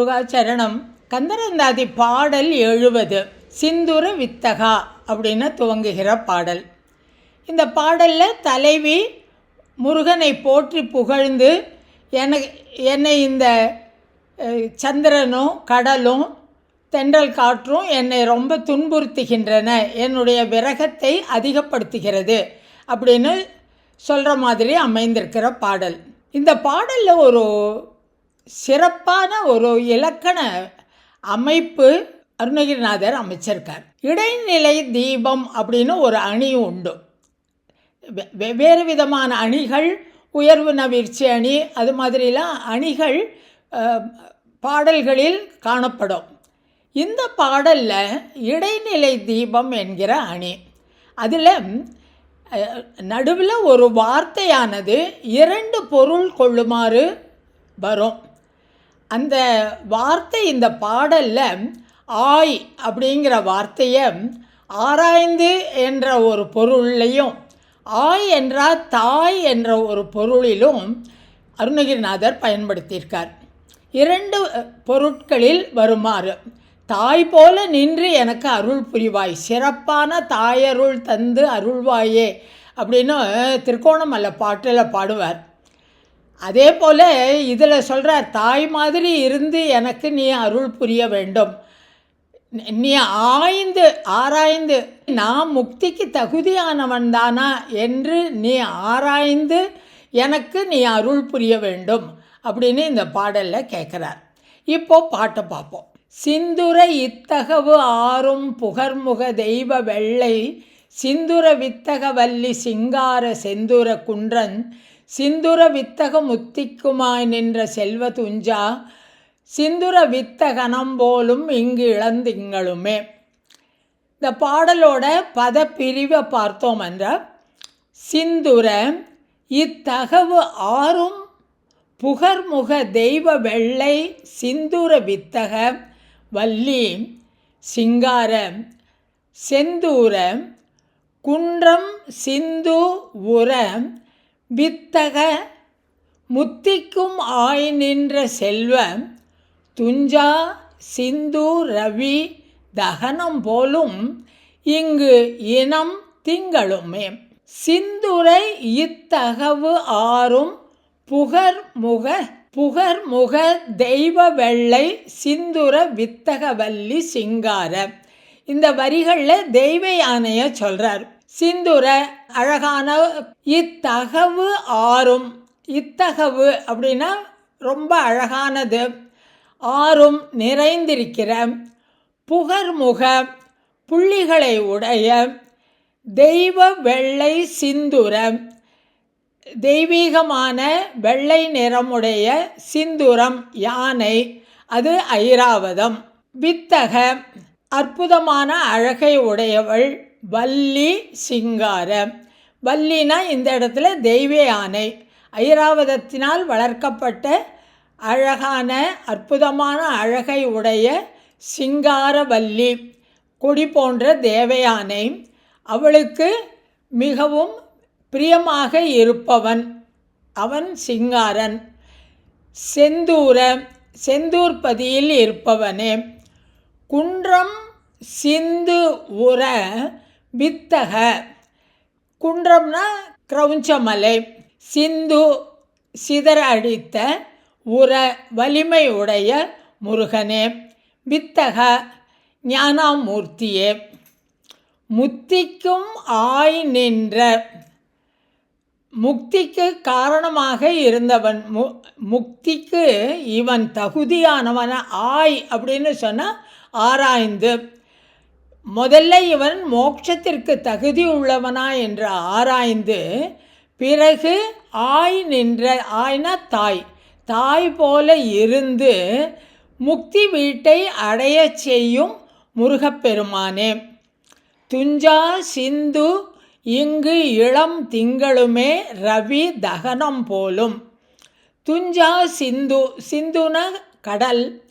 முருகாச்சரணம் கந்தரந்தாதி பாடல் எழுவது சிந்துர வித்தகா அப்படின்னு துவங்குகிற பாடல். இந்த பாடலில் தலைவி முருகனை போற்றி புகழ்ந்து எனக்கு என்னை இந்த சந்திரனும் கடலும் தென்றல் காற்றும் என்னை ரொம்ப துன்புறுத்துகின்றன என்னுடைய விரகத்தை அதிகப்படுத்துகிறது அப்படின்னு சொல்கிற மாதிரி அமைந்திருக்கிற பாடல். இந்த பாடலில் ஒரு சிறப்பான ஒரு இலக்கண அமைப்பு அருணகிரிநாதர் அமைச்சிருக்கார். இடைநிலை தீபம் அப்படின்னு ஒரு அணி உண்டு. வெவ்வேறு விதமான அணிகள் உயர்வு நவீர்ச்சி அணி அது மாதிரிலாம் அணிகள் பாடல்களில் காணப்படும். இந்த பாடலில் இடைநிலை தீபம் என்கிற அணி. அதில் நடுவில் ஒரு வார்த்தையானது இரண்டு பொருள் கொள்ளுமாறு வரும். அந்த வார்த்தை இந்த பாடலில் ஆய் அப்படிங்கிற வார்த்தையை ஆராய்ந்து என்ற ஒரு பொருள்லையும் ஆய் என்றால் தாய் என்ற ஒரு பொருளிலும் அருணகிரிநாதர் பயன்படுத்தியிருக்கார். இரண்டு பொருட்களில் வருமாறு. தாய் போல நின்று எனக்கு அருள் புரிவாய். சிறப்பான தாயருள் தந்து அருள்வாயே அப்படின்னு திருக்கோணமல்ல பாட்டில் பாடுவார். அதே போல் இதில் சொல்கிறார் தாய் மாதிரி இருந்து எனக்கு நீ அருள் புரிய வேண்டும். நீ- ஆய்ந்து ஆராய்ந்து நான் முக்திக்கு தகுதியானவன் தானா என்று நீ ஆராய்ந்து எனக்கு நீ அருள் புரிய வேண்டும். அப்படின்னு இந்த பாடலில் கேட்குறார் இப்போ பாட்டை பார்ப்போம் சிந்துர இத்தகவு ஆறும் புகர்முக தெய்வ வெள்ளை சிந்துர வித்தக வல்லி சிங்கார செந்துர குன்றன் சிந்துர வித்தக முத்திக்குமாய் நின்ற செல்வ துஞ்சா சிந்துர வித்தகனம் போலும் இங்கு இழந்திங்களுமே இந்த பாடலோட பதப்பிரிவை பார்த்தோம் என்ற சிந்துர இத்தகவு ஆறும் புகர்முக தெய்வ வெள்ளை சிந்துர வித்தக வள்ளி சிங்கார செந்தூர குன்றம் சிந்து உர வித்தக முத்திக்கும் ஆய் நின்ற செல்வம் துஞ்சா சிந்து ரவி தகனம் போலும் இங்கு இனம் திங்களுமே. சிந்துரை இத்தகவு ஆறும் புகர்முக புகர்முக தெய்வ வெள்ளை சிந்துர வித்தகவல்லி சிங்கார. இந்த வரிகளில் தெய்வ யானையை சொல்கிறார் சிந்துர அழகான இத்தகவு ஆறும். இத்தகவு அப்படின்னா ரொம்ப அழகானது. ஆறும் நிறைந்திருக்கிற புகர்முக புள்ளிகளை உடைய தெய்வ வெள்ளை சிந்துர தெய்வீகமான வெள்ளை நிறமுடைய சிந்துரம் யானை அது ஐராவதம். வித்தக அற்புதமான அழகை உடையவள் வள்ளி சிங்கார வள்ளினா இந்த இடத்துல தெய்வ யானை. ஐராவதத்தினால் வளர்க்கப்பட்ட அழகான அற்புதமான அழகை உடைய சிங்காரவல்லி கொடி போன்ற தேவயானை அவளுக்கு மிகவும் பிரியமாக இருப்பவன் அவன் சிங்காரன். செந்தூர செந்தூர்பதியில் இருப்பவனே. குன்றம் சிந்து உர வித்தக. குன்றம்னா கிரௌஞ்சமலை. சிந்து சிதற அடித்த உர வலிமை உடைய முருகனே. வித்தக ஞானாமூர்த்தியே. முத்திக்கும் ஆய் நின்ற. முக்திக்கு காரணமாக இருந்தவன் மு முக்திக்கு இவன் தகுதியானவன ஆய் அப்படின்னு சொன்னால் ஆராய்ந்து. முதல்ல இவன் மோட்சத்திற்கு தகுதி உள்ளவனா என்று ஆராய்ந்து பிறகு ஆய் நின்ற ஆய்னா தாய் தாய் போல இருந்து முக்தி வீட்டை அடையச் செய்யும் முருகப்பெருமானே. துஞ்சா சிந்து இங்கு இளம் திங்களுமே ரவி தகனம் போலும். துஞ்சா சிந்து சிந்துன கடல்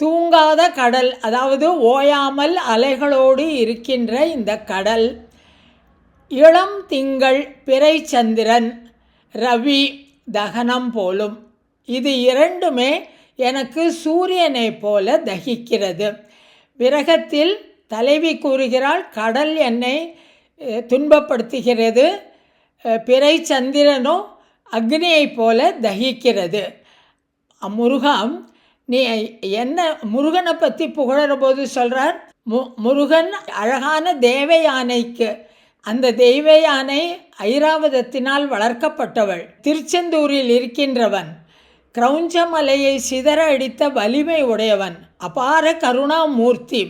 தூங்காத கடல் அதாவது ஓயாமல் அலைகளோடு இருக்கின்ற இந்த கடல் இளம் திங்கள் பிறைச்சந்திரன் ரவி தகனம் போலும். இது இரண்டுமே எனக்கு சூரியனைப் போல தகிக்கிறது. விரகத்தில் தலைவி கூறுகிறாள் கடல் என்னை துன்பப்படுத்துகிறது. பிறை சந்திரனோ அக்னியைப் போல தகிக்கிறது. முருகன் நீ என்ன முருகனை பற்றி புகழற போது சொல்கிறார் மு முருகன் அழகான தேவ யானைக்கு அந்த தெய்வ யானை ஐராவதத்தினால் வளர்க்கப்பட்டவள். திருச்செந்தூரில் இருக்கின்றவன். கிரௌஞ்ச மலையை சிதற அடித்த வலிமை உடையவன். அபார கருணாமூர்த்தி.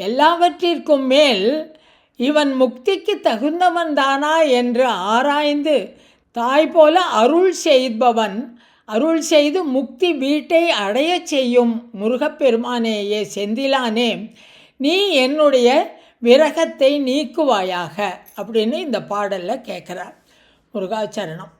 எல்லாவற்றிற்கும் மேல் இவன் முக்திக்கு தகுந்தவன் தானா என்று ஆராய்ந்து தாய் போல அருள் செய்பவன் அருள் செய்து முக்தி வீட்டை அடையச் செய்யும் முருகப்பெருமானேயே செந்திலானே நீ என்னுடைய விரகத்தை நீக்குவாயாக அப்படின்னு இந்த பாடலில் கேட்குறார் முருகாச்சரணம்.